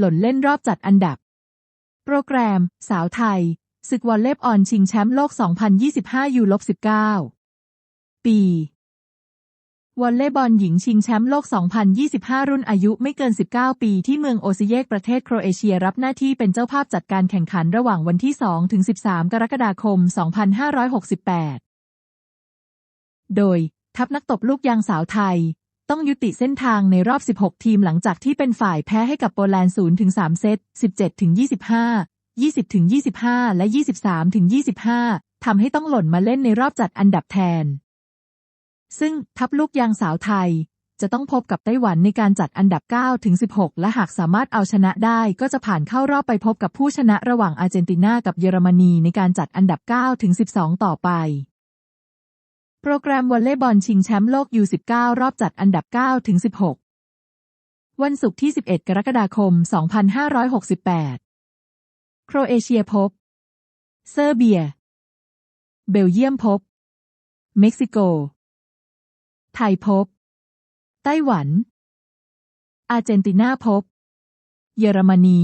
หล่นเล่นรอบจัดอันดับ โปรแกรม สาวไทย ศึกวอลเลย์บอลชิงแชมป์โลก 2025 ยู19 ปี วอลเลย์บอลหญิงชิงแชมป์โลก 2025 รุ่นอายุไม่เกิน 19 ปีที่เมืองโอซิเยกประเทศโครเอเชียรับหน้าที่เป็นเจ้าภาพจัดการแข่งขันระหว่างวันที่ 2 ถึง 13 กรกฎาคม 2568 โดย ทัพนักตบลูกยางสาวไทย ต้องยุติเส้นทางในรอบ 16 ทีมหลังจากที่เป็นฝ่ายแพ้ให้กับโปแลนด์0ถึง3เซต 17ถึง25 20ถึง25 และ 23ถึง25 ทำให้ต้องหล่นมาเล่นในรอบจัดอันดับแทน ซึ่งทัพลูกยางสาวไทย จะต้องพบกับไต้หวันในการจัดอันดับ9ถึง16 และหากสามารถเอาชนะได้ก็จะผ่านเข้ารอบไปพบกับผู้ชนะระหว่างอาร์เจนตินากับเยอรมนีในการจัดอันดับ9ถึง12 ต่อไป โปรแกรมวอลเลย์บอลชิงแชมป์โลก U19 รอบจัดอันดับ 9 ถึง 16 วันศุกร์ที่ 11 กรกฎาคม 2568 โครเอเชียพบ เซอร์เบีย เบลเยียมพบ เม็กซิโก ไทยพบ ไต้หวัน อาร์เจนตินาพบ เยอรมนี